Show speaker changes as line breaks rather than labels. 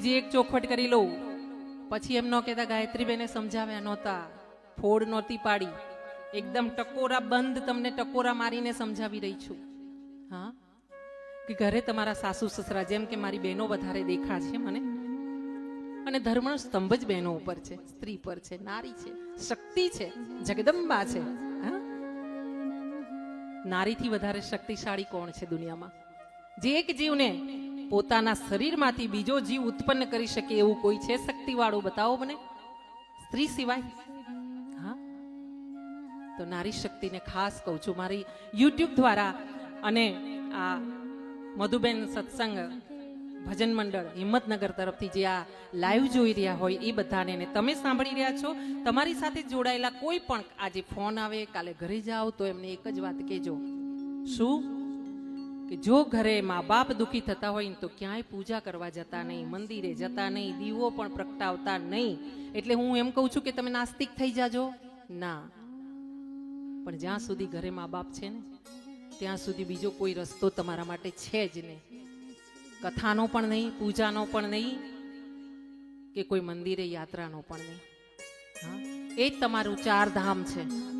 જે એક ચોખવટ કરી લઉં, પછી એમ ન કહેતા ગાયત્રીબેને સમજાવ્યા નહોતા. ફોડ નહોતી પાડી. એકદમ ટકોરા બંધ તમને ટકોરા મારીને સમજાવી રહી છું. હા? કે ઘરે તમારા સાસુ સસરા, જેમ કે મારી બહેનો વધારે દેખા છે મને. અને ધર્મનો સ્તંભ જ બહેનો ઉપર છે, સ્ત્રી પર છે, નારી છે, શક્તિ છે, જગદંબા છે. હા? નારીથી વધારે શક્તિશાળી કોણ છે દુનિયામાં? જે એક જીવને પોતાના શરીરમાંથી બીજો જીવ ઉત્પન્ન કરી શકે એવું કોઈ છે શક્તિવાળું? બતાવો મને. સ્ત્રી સિવાય. હા? તો નારી શક્તિને ખાસ કહું છું. મારી યુટ્યુબ દ્વારા અને આ મધુબેન સત્સંગ ભજન મંડળ હિંમતનગર તરફથી જે આ લાઈવ જોઈ રહ્યા હોય એ બધાને ને તમે સાંભળી રહ્યા છો. તમારી સાથે જોડાયેલા કોઈ પણ આજે ફોન આવે, કાલે ઘરે જાઓ તો એમને એક જ વાત કહેજો. શું? કે જો ઘરે મા બાપ દુઃખી થતા હોય તો ક્યાંય પૂજા કરવા જતા નહીં, મંદિરે જતા નહીં, દીવો પણ પ્રગટાવતા નહીં. એટલે હું એમ કહું છું કે તમે નાસ્તિક થઈ જાજો. ના. પણ જ્યાં સુધી ઘરે મા બાપ છે ને, ત્યાં સુધી બીજો કોઈ રસ્તો તમારા માટે છે જ નહીં. કથાનો પણ નહીં, પૂજાનો પણ નહીં, કે કોઈ મંદિરે યાત્રાનો પણ નહીં. હા? એ જ તમારું ચાર ધામ છે.